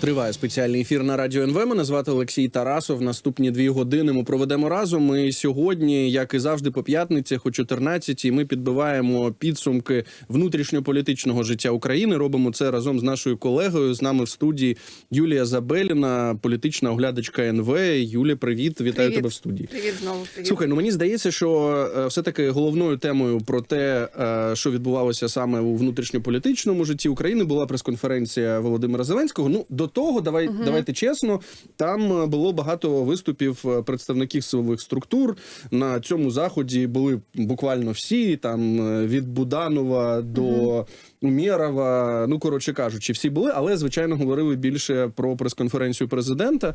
Триває спеціальний ефір на радіо НВ. Мене звати Олексій Тарасов. Наступні дві години ми проведемо разом. І сьогодні, як і завжди, по п'ятницях о 14 ми підбиваємо підсумки внутрішньополітичного життя України. Робимо це разом з нашою колегою. З нами в студії Юлія Забеліна, політична оглядачка НВ. Юлія, привіт, вітаю Привіт. тебе в студії. Привіт знову. Привіт. Слухай, ну мені здається, що е, все-таки головною темою про те, е, що відбувалося саме у внутрішньополітичному житті України, була прес-конференція Володимира Зеленського. Ну до того, давай давайте чесно. Там е, було багато виступів е, представників силових структур. На цьому заході були буквально всі, там е, від Буданова до Умєрова. Ну коротше кажучи, всі були, але звичайно говорили більше про прес-конференцію президента.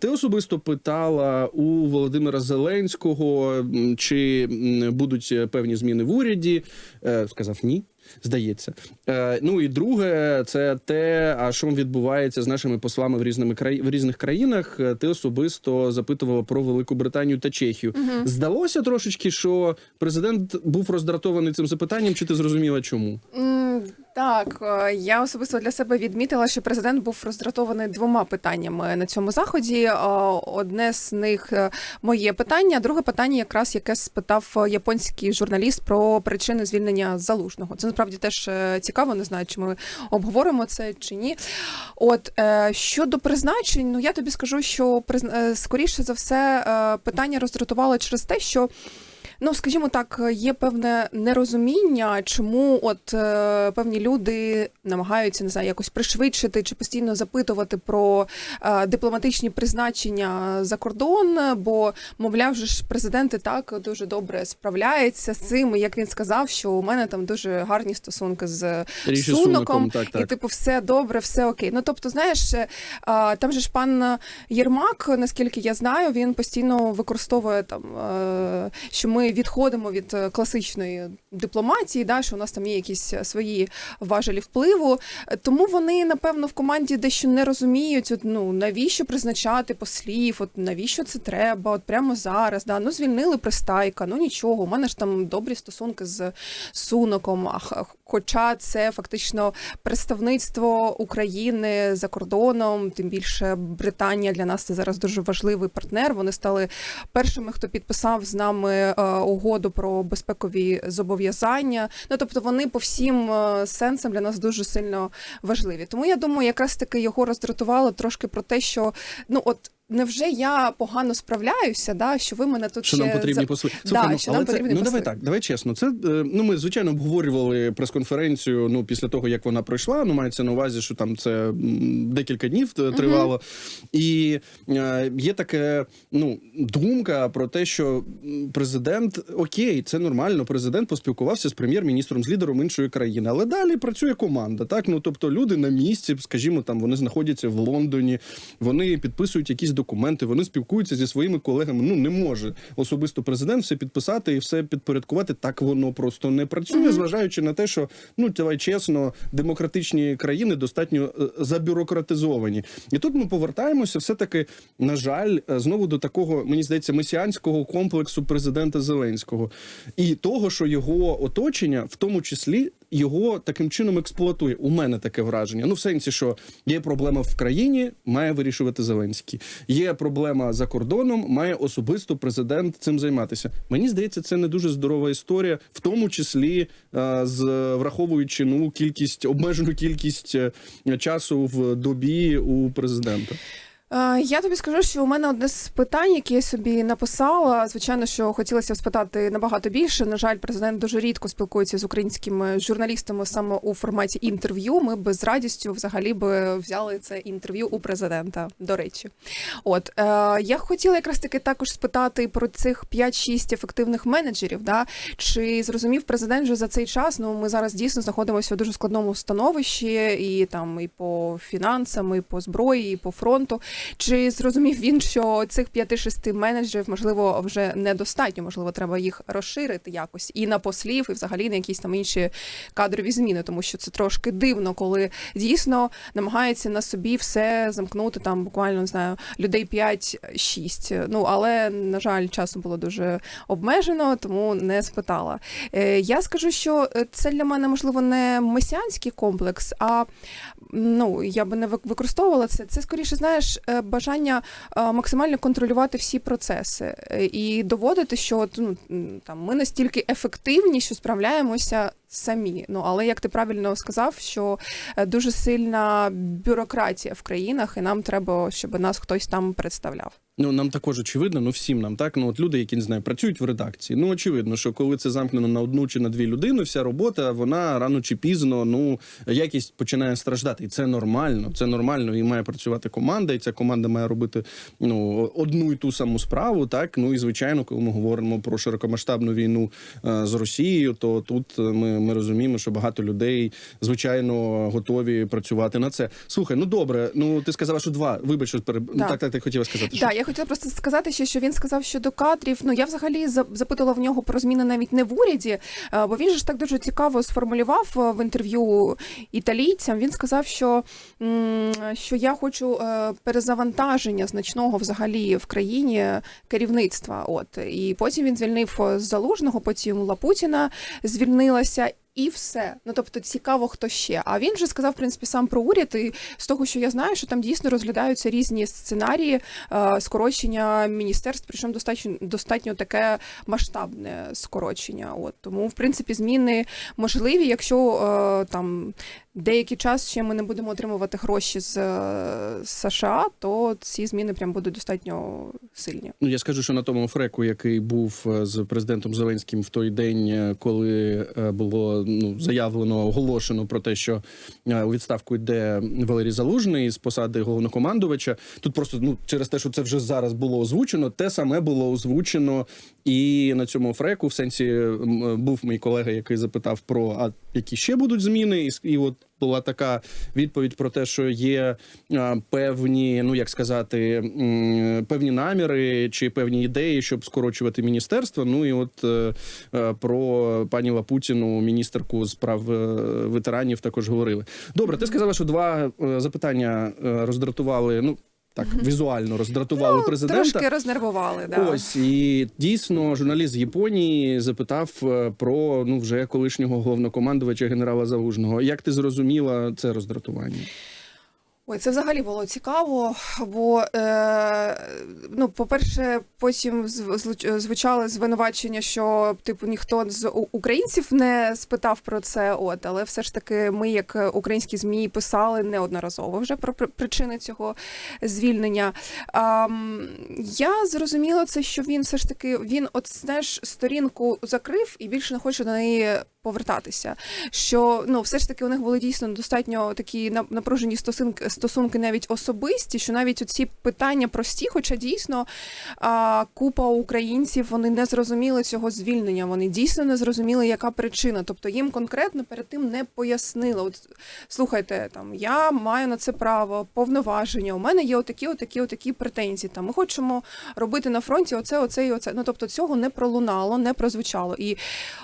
Ти особисто питала у Володимира Зеленського, чи будуть певні зміни в уряді. Сказав ні. Здається, е, ну і друге, це те, а що відбувається з нашими послами в різними краї... в різних країнах. Е, Ти особисто запитувала про Велику Британію та Чехію. Здалося трошечки, що президент був роздратований цим запитанням, чи ти зрозуміла чому? М, Так, е, я особисто для себе відмітила, що президент був роздратований двома питаннями на цьому заході. Е, Одне з них е, моє питання, друге питання, якраз яке спитав японський журналіст про причини звільнення залужного. Це насправді теж цікаво. Не знаю, чи ми обговоримо це чи ні. От щодо призначень, ну я тобі скажу, що скоріше за все питання роздратувало через те, що. Ну, скажімо так, є певне нерозуміння, чому от е, певні люди намагаються не знаю, якось пришвидшити чи постійно запитувати про е, дипломатичні призначення за кордон. Бо, мовляв, же ж президент і так дуже добре справляється з цим. І як він сказав, що у мене там дуже гарні стосунки з Ріші суноком, так, так. і типу, все добре, все окей. Ну тобто, знаєш, е, там же ж пан Єрмак, наскільки я знаю, він постійно використовує там, е, що ми відходимо від е, класичної дипломатії, да, що у нас там є якісь е, свої важелі впливу. Тому вони, напевно, в команді дещо не розуміють, от, ну навіщо призначати послів, от навіщо це треба, от прямо зараз. Да? Ну звільнили пристайка, ну нічого. У мене ж там добрі стосунки з Суноком. Хоча це фактично представництво України за кордоном, тим більше Британія для нас це зараз дуже важливий партнер. Вони стали першими, хто підписав з нами е, угоду про безпекові зобов'язання. Ну тобто вони по всім е, сенсам для нас дуже сильно важливі. Тому я думаю, якраз таки його роздратувало трошки про те, що ну от. Невже я погано справляюся, да, що ви мене тут Що ще нам потрібні за- посли? Да, ну, що але нам це, ну давай так, давай чесно. Це е, ну ми звичайно обговорювали прес-конференцію. Ну після того як вона пройшла. Ну мається на увазі, що там це декілька днів тривало. І е, є таке ну думка про те, що президент окей, це нормально. Президент поспілкувався з прем'єр-міністром, з лідером іншої країни, але далі працює команда. Так, ну тобто люди на місці, скажімо, там вони знаходяться в Лондоні, вони підписують якісь документи, вони спілкуються зі своїми колегами. Ну не може особисто президент все підписати і все підпорядкувати. Так воно просто не працює, зважаючи на те, що ну давай чесно, демократичні країни достатньо е, забюрократизовані. І тут ми повертаємося, все таки, на жаль, е, знову до такого, мені здається, месіанського комплексу президента Зеленського і того, що його оточення, в тому числі. Його таким чином експлуатує. У мене таке враження. Ну, в сенсі, що є проблема в країні, має вирішувати Зеленський. Є проблема за кордоном, має особисто президент цим займатися. Мені здається, це не дуже здорова історія, в тому числі е, з враховуючи ну кількість обмежену кількість е, часу в добі у президента. Е, Я тобі скажу, що у мене одне з питань, які я собі написала. Звичайно, що хотілося б спитати набагато більше. На жаль, президент дуже рідко спілкується з українськими журналістами саме у форматі інтерв'ю. Ми би з радістю взагалі би взяли це інтерв'ю у президента. До речі, от е, я хотіла якраз таки також спитати про цих 5-6 ефективних менеджерів. Да? Чи зрозумів президент вже за цей час? Ну ми зараз дійсно знаходимося у дуже складному становищі, і там і по фінансам, і по зброї, і по фронту. Чи зрозумів він, що цих 5-6 менеджерів можливо вже недостатньо? Можливо, треба їх розширити якось і на послів, і взагалі на якісь там інші кадрові зміни, тому що це трошки дивно, коли дійсно намагається на собі все замкнути там буквально не знаю людей 5-6. Ну але на жаль, часу було дуже обмежено, тому не спитала. Е, Я скажу, що це для мене можливо не месіанський комплекс, а ну я би не використовувала це. Це скоріше, знаєш, бажання е, максимально контролювати всі процеси е, і доводити, що ну, там ми настільки ефективні, що справляємося самі. Ну але як ти правильно сказав, що е, дуже сильна бюрократія в країнах, і нам треба, щоб нас хтось там представляв. Ну нам також очевидно, ну всім нам так. Ну от люди, які не знаю, працюють в редакції. Ну очевидно, що коли це замкнено на одну чи на дві людини, вся робота вона рано чи пізно ну якість починає страждати, і це нормально. Це нормально. І має працювати команда, і ця команда має робити ну одну і ту саму справу. Так ну і звичайно, коли ми говоримо про широкомасштабну війну е, з Росією, то тут е, ми, ми розуміємо, що багато людей звичайно готові працювати на це. Слухай, ну добре. Ну ти сказала, що два. Вибач, що переб... ну, Так. так, так, ти хотіла сказати. що- я хотіла просто сказати ще, що він сказав щодо кадрів. Ну я взагалі за- запитала в нього про зміни навіть не в уряді, е, бо він же ж так дуже цікаво сформулював е, в інтерв'ю італійцям. Він сказав, що, що я хочу е, перезавантаження значного взагалі в країні керівництва. От і потім він звільнив залужного, потім Лапутіна звільнилася. І все. Ну тобто цікаво, хто ще. А він же сказав, в принципі, сам про уряд, і з того, що я знаю, що там дійсно розглядаються різні сценарії е, скорочення міністерств, причому достатньо достатньо таке масштабне скорочення. От тому, в принципі, зміни можливі, якщо е, там деякий час ще ми не будемо отримувати гроші з, е, США, то ці зміни прям будуть достатньо сильні. Ну, я скажу, що на тому фреку, який був е, з президентом Зеленським в той день, е, коли е, було ну заявлено, оголошено про те, що е, у відставку йде Валерій Залужний з посади головнокомандувача. Тут просто ну через те, що це вже зараз було озвучено, те саме було озвучено і на цьому фреку. В сенсі був мій колега, який запитав про а які ще будуть зміни, і от. Була така відповідь про те, що є певні, ну як сказати, певні наміри чи певні ідеї, щоб скорочувати міністерство. Ну і от е, е, про пані Лапутіну, міністерку з прав е, ветеранів, також говорили. Добре, ти сказала, що два е, запитання е, роздратували. Ну так візуально роздратували президента. Ну, Трошки рознервували. Да. Ось і дійсно журналіст з Японії запитав е, про ну вже колишнього головнокомандувача генерала Залужного. Як ти зрозуміла це роздратування? Ой, це взагалі було цікаво, бо е, ну, по-перше, потім зв- звучали звинувачення, що типу ніхто з українців не спитав про це. От, але все ж таки, ми, як українські змі, писали неодноразово вже про причини цього звільнення. А, я зрозуміла це, що він все ж таки він, от знаєш, сторінку закрив і більше не хоче до неї повертатися. Що ну, все ж таки у них були дійсно достатньо такі на- напружені стосунки, стосунки навіть особисті, що навіть оці питання прості, хоча дійсно а, купа українців вони не зрозуміли цього звільнення. Вони дійсно не зрозуміли, яка причина. Тобто їм конкретно перед тим не пояснили. От слухайте, там я маю на це право, повноваження. У мене є отакі, отакі, отакі претензії. Там ми хочемо робити на фронті оце, оце і оце. Ну тобто цього не пролунало, не прозвучало. І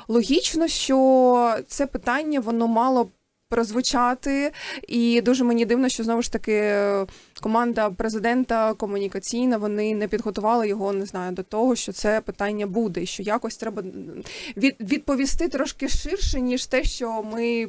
логічно, що це питання воно мало прозвучати, і дуже мені дивно, що знову ж таки е, команда президента комунікаційна вони не підготували його, не знаю, до того, що це питання буде, і що якось треба від, відповісти трошки ширше, ніж те, що ми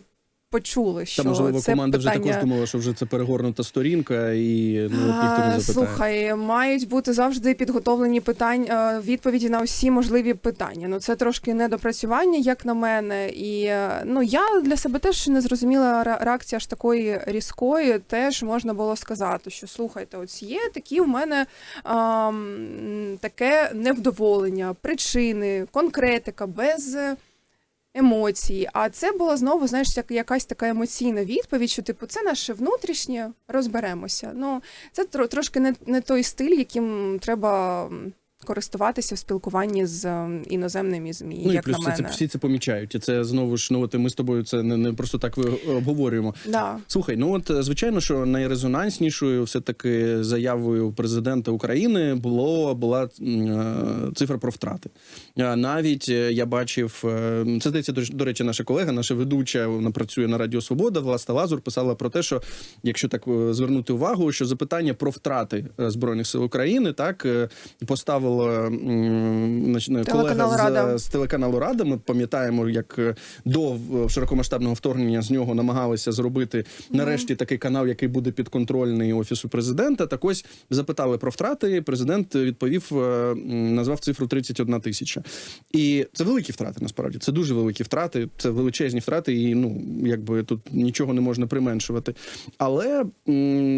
почули. Що Та можливо, це команда вже також думала, що вже це перегорнута сторінка, і ну от ніхто не запитає. Слухай, мають бути завжди підготовлені питання, відповіді на усі можливі питання. Ну це трошки недопрацювання, як на мене. І е, ну я для себе теж не зрозуміла реакція ж такої різкої. Теж можна було сказати, що слухайте, ось є такі в мене ам, таке невдоволення, причини, конкретика без. Емоції, а це було знову, знаєш, як якась така емоційна відповідь, що типу це наше внутрішнє, розберемося. Ну це тро- трошки не, не той стиль, яким треба користуватися в спілкуванні з е, іноземними змі. Ну і як плюс на всі це, мене. всі це помічають. І це знову ж ну от ми з тобою це не, не просто так ви- обговорюємо. Да. Слухай, ну от е, звичайно, що найрезонанснішою все таки заявою президента України було була е, цифра про втрати. Е, Навіть е, я бачив, е, це здається, до, речі, наша колега, наша ведуча, вона працює на Радіо Свобода. Власта Лазур писала про те, що якщо так е, звернути увагу, що запитання про втрати е, збройних сил України так е, поставила колега Телеканал з, з телеканалу Рада. Ми пам'ятаємо, як е, до широкомасштабного вторгнення з нього намагалися зробити нарешті такий канал, який буде підконтрольний офісу президента. Так ось запитали про втрати. Президент відповів, е, назвав цифру 31 тисяча. І це великі втрати. Насправді це дуже великі втрати. Це величезні втрати, і ну якби тут нічого не можна применшувати. Але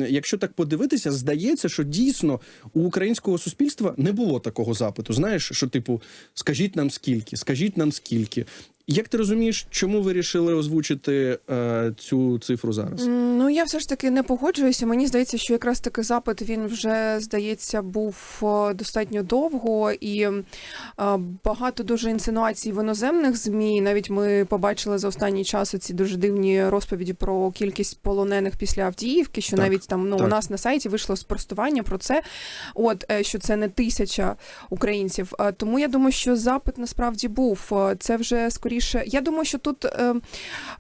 якщо так подивитися, здається, що дійсно у українського суспільства не було такого запиту. Знаєш, що типу, скажіть нам скільки, скажіть нам скільки. Як ти розумієш, чому ви вирішили озвучити е, цю цифру зараз? Ну я все ж таки не погоджуюся. Мені здається, що якраз таки запит він вже здається був е, достатньо довго і е, багато дуже інсинуацій в іноземних змі. Навіть ми побачили за останній час ці дуже дивні розповіді про кількість полонених після Авдіївки. Що Так, навіть там ну у нас на сайті вийшло спростування про це. От е, що це не тисяча українців. Е, Тому я думаю, що запит насправді був. Це вже скоріше. Я думаю, що тут е,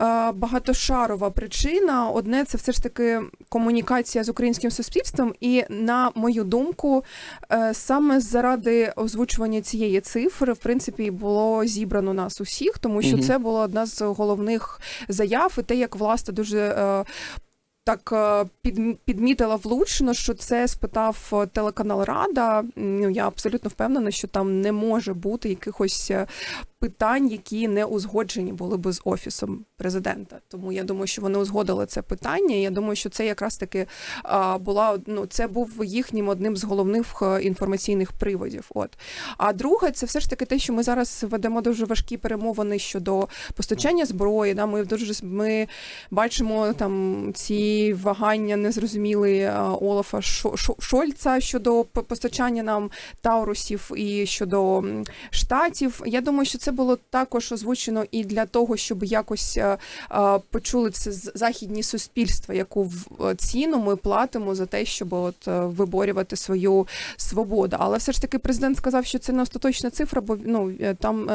е, багатошарова причина. Одне це все ж таки комунікація з українським суспільством, і на мою думку, е, саме заради озвучування цієї цифри, в принципі, було зібрано нас усіх, тому що угу. це була одна з головних заяв, і те, як власне дуже. е, Так е, підмітила влучно, що це спитав е, телеканал Рада. Ну я абсолютно впевнена, що там не може бути якихось е, питань, які не узгоджені були би з офісом президента. Тому я думаю, що вони узгодили це питання. Я думаю, що це якраз таки була ну, це був їхнім одним з головних інформаційних приводів. От а друге, це все ж таки те, що ми зараз ведемо дуже важкі перемовини щодо постачання зброї. Да, ми дуже ми бачимо там ці вагання незрозумілі е, Олафа Шо- Шо- Шольца щодо постачання нам таурусів і щодо штатів. Я думаю, що це було також озвучено і для того, щоб якось е, е, почули це західні суспільства, яку ціну ми платимо за те, щоб от виборювати свою свободу. Але все ж таки президент сказав, що це не остаточна цифра, бо ну там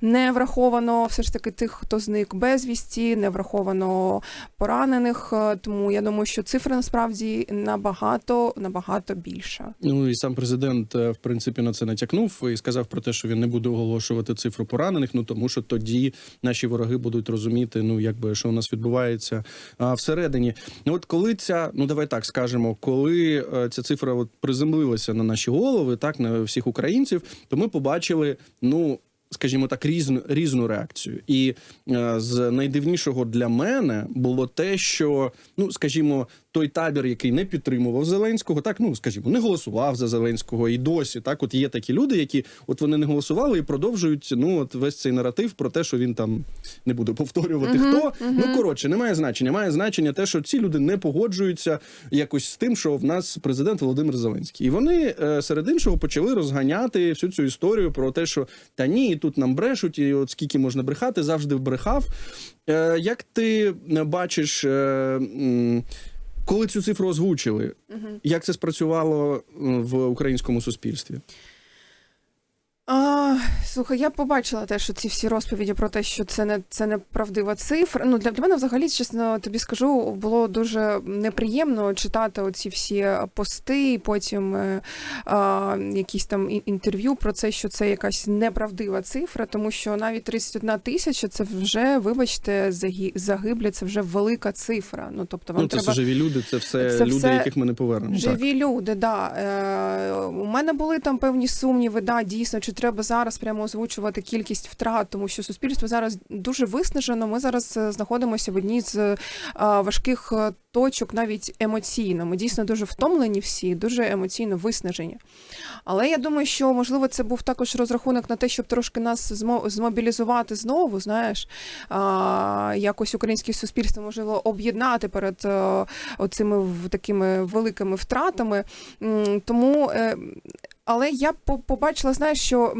не враховано все ж таки тих, хто зник безвісті, не враховано поранених. Е, Тому я думаю, що цифра насправді набагато набагато більша. Ну і сам президент, е, в принципі, на це натякнув і сказав про те, що він не буде оголошувати цифру поранених. Ну тому що тоді наші вороги будуть розуміти, ну якби що у нас відбувається а, всередині. Ну от коли ця, ну давай так скажемо, коли е, ця цифра от приземлилася на наші голови, так на всіх українців, то ми побачили, ну. Скажімо так, різну різну реакцію, і е, з найдивнішого для мене було те, що ну скажімо, той табір, який не підтримував Зеленського, так ну скажімо, не голосував за Зеленського, і досі так, от є такі люди, які от вони не голосували і продовжують ну от весь цей наратив про те, що він там не буду повторювати Мгм, хто. мгм. Ну коротше, немає значення. Має значення те, що ці люди не погоджуються якось з тим, що в нас президент Володимир Зеленський, і вони е, серед іншого почали розганяти всю цю історію про те, що та ні, тут нам брешуть, і от скільки можна брехати, завжди брехав. Е, як ти е, бачиш, коли цю цифру озвучили, угу. як це спрацювало в українському суспільстві? А, слухай, я побачила те, що ці всі розповіді про те, що це не це не правдива цифра. Ну для, для мене, взагалі, чесно тобі скажу, було дуже неприємно читати оці всі пости, і потім е, а, якісь там інтерв'ю про це, що це якась неправдива цифра, тому що навіть 31 тисяча це вже, вибачте, загиблі, це вже велика цифра. Ну тобто вам ну, це треба живі люди, це все Це люди, все яких ми не повернемо. Так. Живі люди, да. Е, у мене були там певні сумніви, да, дійсно, чи треба зараз прямо озвучувати кількість втрат, тому що суспільство зараз дуже виснажено. Ми зараз е, знаходимося в одній з е, важких е, точок, навіть емоційно. Ми дійсно дуже втомлені всі, дуже емоційно виснажені. Але я думаю, що можливо це був також розрахунок на те, щоб трошки нас змобілізувати знову, знаєш, якось українське суспільство можливо об'єднати перед оцими такими великими втратами. Тому. Але я по- побачила, знаєш, що.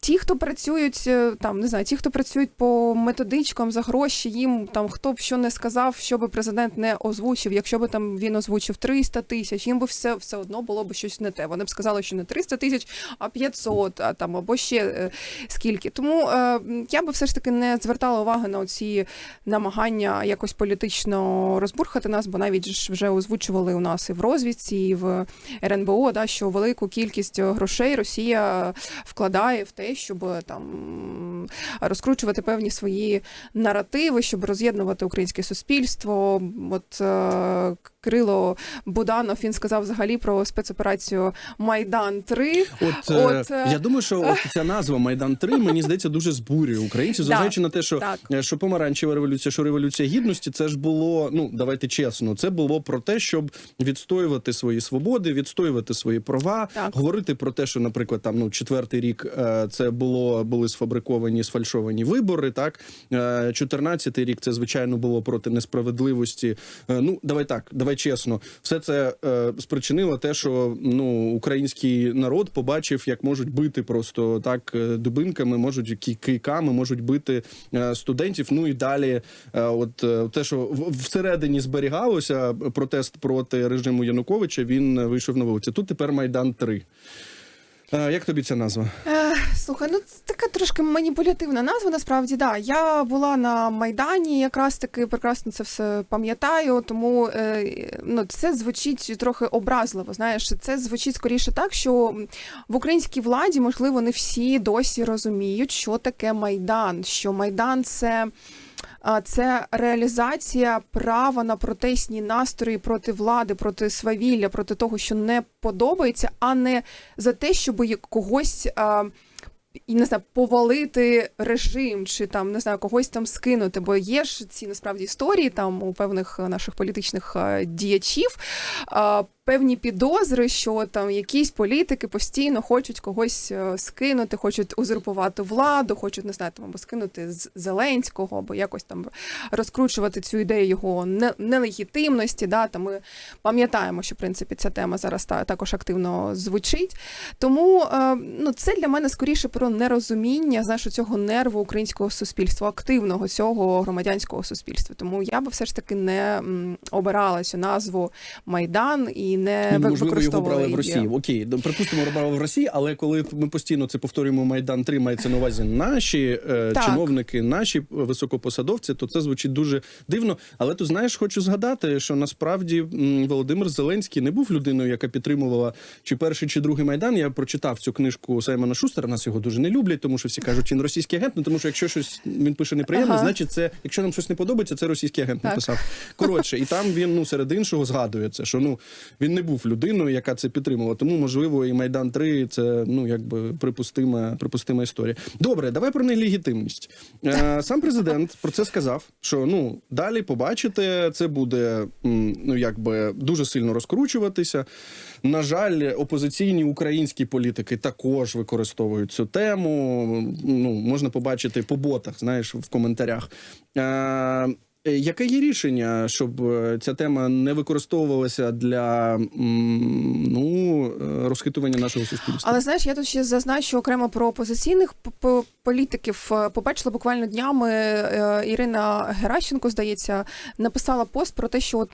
Ті, хто працюють е, там, не знаю, ті, хто працюють по методичкам за гроші, їм там хто б що не сказав, що би президент не озвучив. Якщо би там він озвучив 300 тисяч, їм би все все одно було б щось не те. Вони б сказали, що не 300 тисяч, а 500, а там або ще е, скільки. Тому е, я би все ж таки не звертала уваги на ці намагання якось політично розбурхати нас, бо навіть ж вже озвучували у нас і в розвідці, і в РНБО, да, що велику кількість грошей Росія вкладає в те, щоб там розкручувати певні свої наративи, щоб роз'єднувати українське суспільство. От е, Кирило Буданов він сказав взагалі про спецоперацію Майдан 3 От, От, е, е, я думаю, що от ця назва Майдан 3 мені здається дуже збурює українців, Да, зважаючи на те, що, так. е, що помаранчева революція, що революція гідності, це ж було, ну давайте чесно, це було про те, щоб відстоювати свої свободи, відстоювати свої права, Так. говорити про те, що, наприклад, там ну четвертий рік е, це було були сфабриковані, сфальшовані вибори. Так, Е, 14-й рік це звичайно було проти несправедливості. Е, Ну давай так, давай чесно, все це е, спричинило те, що ну український народ побачив, як можуть бити просто так е, дубинками, можуть ки- кийками, можуть бити е, студентів. Ну і далі, е, от е, те, що всередині зберігалося протест проти режиму Януковича, він е, вийшов на вулиці. Тут тепер майдан 3 Е, Як тобі ця назва? Е, Слухай, ну це така трошки маніпулятивна назва. Насправді, да. Я була на майдані, якраз таки прекрасно це все пам'ятаю. Тому е, ну це звучить трохи образливо. Знаєш, це звучить скоріше так, що в українській владі можливо не всі досі розуміють, що таке майдан. Що майдан це. Це реалізація права на протестні настрої проти влади, проти свавілля, проти того, що не подобається, а не за те, щоб когось. Не знаю, повалити режим чи там не знаю, когось там скинути. Бо є ж ці насправді історії там у певних наших політичних діячів. Певні підозри, що там якісь політики постійно хочуть когось е, скинути, хочуть узурпувати владу, хочуть не знаю, там або скинути з Зеленського, або якось там розкручувати цю ідею його нелегітимності. Да, там ми пам'ятаємо, що в принципі ця тема зараз також активно звучить. Тому е, ну, це для мене скоріше про нерозуміння знаєш, цього нерву українського суспільства, активного цього громадянського суспільства. Тому я би все ж таки не обирала цю назву Майдан і не Ну, Можливо, його брали в. Росії. Окей, припустимо, брали в Росії, але коли ми постійно це повторюємо Майдан 3 мається на увазі наші е, чиновники, наші високопосадовці, то це звучить дуже дивно. Але ти знаєш, хочу згадати, що насправді м, Володимир Зеленський не був людиною, яка підтримувала чи перший, чи другий майдан. Я прочитав цю книжку Саймона Шустера. Нас його дуже не люблять, тому що всі кажуть, він російський агент. Ну тому що якщо щось він пише неприємне, Ага. значить це, якщо нам щось не подобається, це російський агент Так. написав. Коротше, і там він ну серед іншого згадує це, що ну він не був людиною, яка це підтримувала. Тому можливо, і Майдан 3 це ну якби припустима, припустима історія. Добре, давай про нелегітимність. Е, сам президент про це сказав. Що ну далі побачите, це буде ну якби дуже сильно розкручуватися. На жаль, опозиційні українські політики також використовують цю тему. Ну можна побачити по ботах, знаєш, в коментарях. Е, Яке є рішення, щоб е, ця тема не використовувалася для ну е, розхитування нашого суспільства? Але знаєш, я тут ще зазначу окремо про опозиційних політиків. Побачила буквально днями Ірина Геращенко, здається, написала пост про те, що от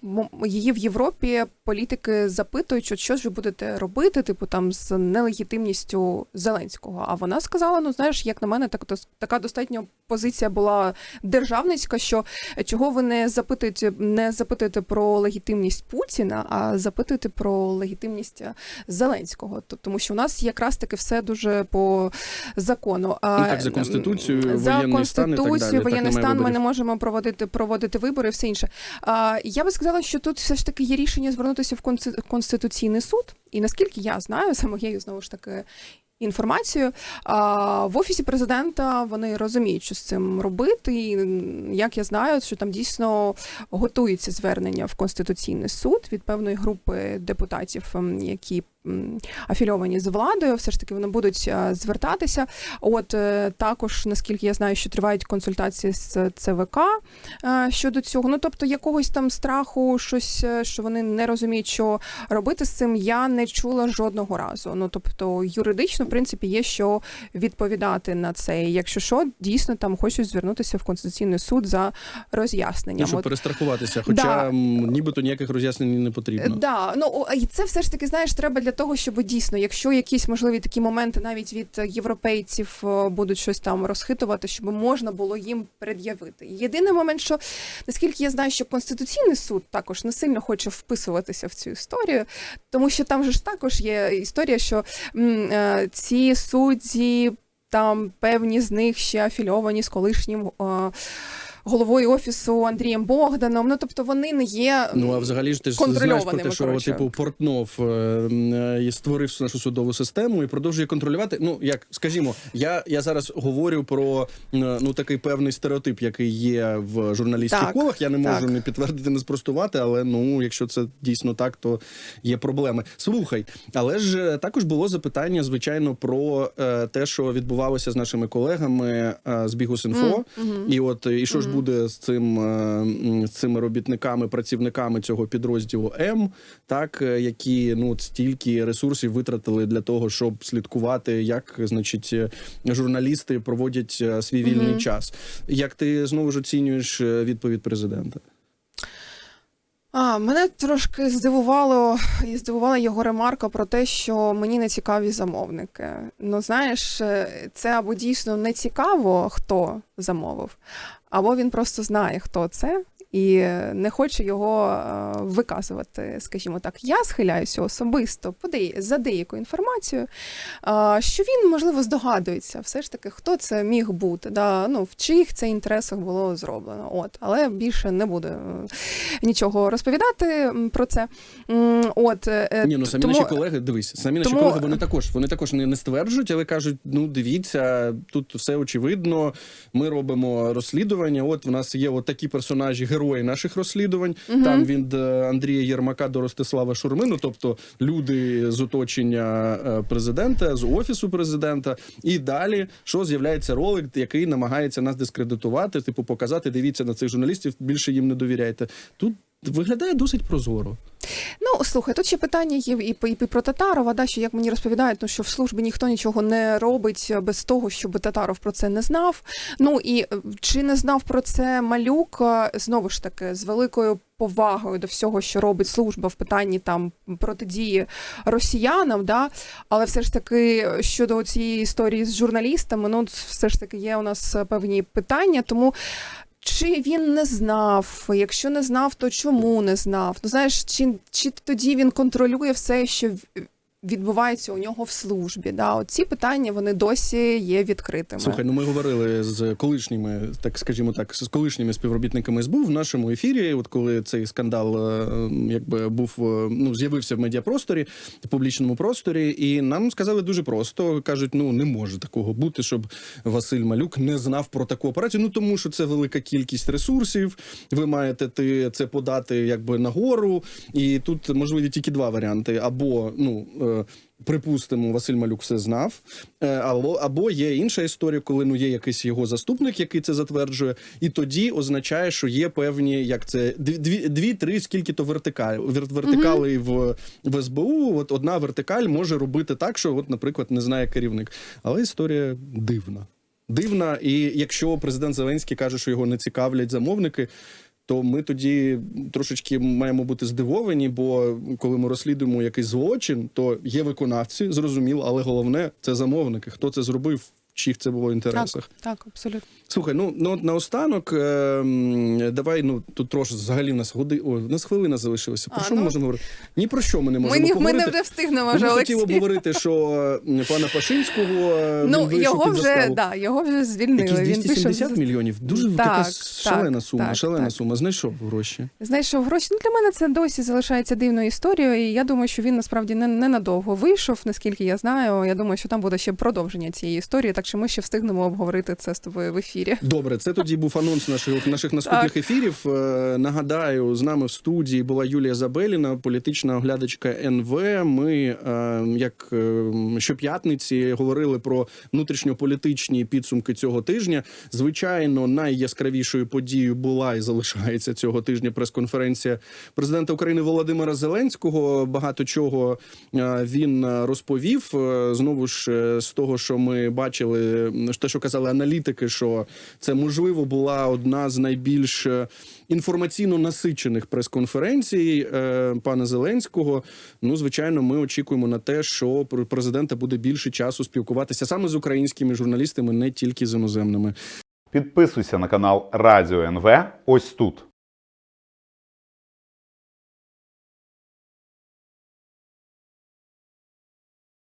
її в Європі політики запитують, от що ж ви будете робити, типу там з нелегітимністю Зеленського. А вона сказала: ну знаєш, як на мене, так така достатньо позиція була державницька, що чого ви не запитуєте, не запитуєте про легітимність Путіна, а запитуєте про легітимність Зеленського. Тому що у нас якраз таки все дуже по закону. А, Ну, так, за Конституцією, за воєнний стан. Так воєнний стан. Ми не можемо проводити проводити вибори, і все інше. А, я би сказала, що тут все ж таки є рішення звернутися в Конституційний суд. І наскільки я знаю, за моєю знову ж таки. Інформацію а, в офісі президента вони розуміють, що з цим робити. І як я знаю, що там дійсно готується звернення в конституційний суд від певної групи депутатів, які афільовані з владою, все ж таки вони будуть е, звертатися. От е, також, наскільки я знаю, що тривають консультації з ЦВК е, щодо цього. Ну тобто якогось там страху, щось, що вони не розуміють, що робити з цим, я не чула жодного разу. Ну тобто, юридично, в принципі, є що відповідати на це. І Якщо що, дійсно там хочуть звернутися в конституційний суд за роз'ясненням. Ну, щоб От перестрахуватися, хоча Да. нібито ніяких роз'яснень не потрібно. Да, ну і це все ж таки знаєш, треба для того, щоб дійсно, якщо якісь можливі такі моменти навіть від е, європейців е, будуть щось там розхитувати, щоб можна було їм пред'явити. Єдиний момент, що наскільки я знаю, що конституційний суд також не сильно хоче вписуватися в цю історію, тому що там же ж також є історія, що е, ці судді. Там певні з них ще афільовані з колишнім е, головою офісу Андрієм Богданом. Ну тобто вони не є Ну а взагалі ж ти ж знаєш про те, що коротше. типу Портнов е, е, створив нашу судову систему і продовжує контролювати. Ну як скажімо, я, я зараз говорю про е, ну такий певний стереотип, який є в журналістських Так, колах. Я не можу не підтвердити, не спростувати, але ну якщо це дійсно так, то є проблеми. Слухай, але ж е, також було запитання, звичайно, про е, те, що відбувалося з нашими колегами е, з Бігус.Інфо. Мгм. І от і що ж. Буде з цим е, з цими робітниками, працівниками цього підрозділу М, так е, які ну стільки ресурсів витратили для того, щоб слідкувати, як значить е, журналісти проводять свій вільний Мгм. час. Як ти знову ж оцінюєш відповідь президента? А, мене трошки здивувало і здивувала його ремарка про те, що мені не цікаві замовники. Ну, знаєш, е, це або дійсно не цікаво, хто замовив, або він просто знає, хто це. І не хоче його е, виказувати, скажімо так. Я схиляюся особисто по за деяку інформацію, е, що він, можливо, здогадується, все ж таки, хто це міг бути, да? ну, в чиїх це інтересах було зроблено. От, але більше не буде е, нічого розповідати про це. От, Ні, ну самі тому- наші колеги, дивись, самі наші тому- колеги вони також вони також не, не стверджують, але кажуть: ну дивіться, тут все очевидно. Ми робимо розслідування. От в нас є от такі персонажі, герої наших розслідувань. Угу. Там від е, Андрія Єрмака до Ростислава Шурми, ну тобто люди з оточення е, президента, з офісу президента. І далі що з'являється ролик, який намагається нас дискредитувати, типу показати, дивіться на цих журналістів, більше їм не довіряйте. Тут виглядає досить прозоро. Ну, слухай, тут ще питання є і, по- і про Татарова, да, що як мені розповідають, ну, що в службі ніхто нічого не робить без того, щоб Татаров про це не знав. Ну і е, чи не знав про це малюк, е, знову ж таки, з великою повагою до всього, що робить служба в питанні там протидії росіянам, да, але все ж таки щодо цієї історії з журналістами, ну все ж таки є у нас певні питання, тому. Чи він не знав? Якщо не знав, то чому не знав? Ну знаєш, чи, чи тоді він контролює все, що відбувається у нього в службі? Да? От ці питання вони досі є відкритими. Слухай, ну ми говорили з колишніми, так скажімо так, з колишніми співробітниками СБУ в нашому ефірі. От коли цей скандал е, якби був е, ну з'явився в медіапросторі, в публічному просторі, і нам сказали дуже просто: кажуть, ну не може такого бути, щоб Василь Малюк не знав про таку операцію. Ну тому що це велика кількість ресурсів. Ви маєте ти це подати якби нагору, і тут можливі тільки два варіанти: або ну. Припустимо, Василь Малюк все знав, Е, або, або є інша історія, коли ну є якийсь його заступник, який це затверджує, і тоді означає, що є певні, як це дві, дві, три, скільки то вертикаль, вер, вертикалей в, в СБУ. От одна вертикаль може робити так, що, от, наприклад, не знає керівник. Але історія дивна. Дивна, і якщо президент Зеленський каже, що його не цікавлять замовники. То ми тоді трошечки маємо бути здивовані, бо коли ми розслідуємо якийсь злочин, то є виконавці, зрозуміло, але головне це замовники. Хто це зробив, чиїх це було інтересах. Так, так, абсолютно. Слухай, ну ну от наостанок, е, давай ну тут трошки взагалі в нас годи. О, в нас хвилина залишилася. Про А, що ми ну, можемо говорити? Ні про що ми не можемо ми поговорити. не встигнемо Ми вже, хотіли обговорити, що пана Пашинського е, Ну, він його під вже, да, його вже звільнили. Якісь 270 пішов, мільйонів. Дуже Так, така так, шалена сума. так, шалена так. сума. Знайшов гроші. Знайшов гроші. Ну, для мене це досі залишається дивною історією, і я думаю, що він насправді не, ненадовго вийшов, наскільки я знаю. Я думаю, що там буде ще продовження цієї історії, так чи ми ще встигнемо обговорити це з тобою в ефірі? Добре, це тоді був анонс наших наших наступних Так. ефірів. Е, Нагадаю, з нами в студії була Юлія Забеліна, політична оглядачка НВ. Ми е, як е, щоп'ятниці говорили про внутрішньополітичні підсумки цього тижня. Звичайно, найяскравішою подією була і залишається цього тижня прес-конференція президента України Володимира Зеленського. Багато чого він розповів. Знову ж з того, що ми бачили, м, те, що казали аналітики, що це можливо була одна з найбільш е, інформаційно насичених прес-конференцій е, пана Зеленського. Ну, звичайно, ми очікуємо на те, що президента буде більше часу спілкуватися саме з українськими журналістами, не тільки з іноземними. Підписуйся на канал Радіо НВ ось тут.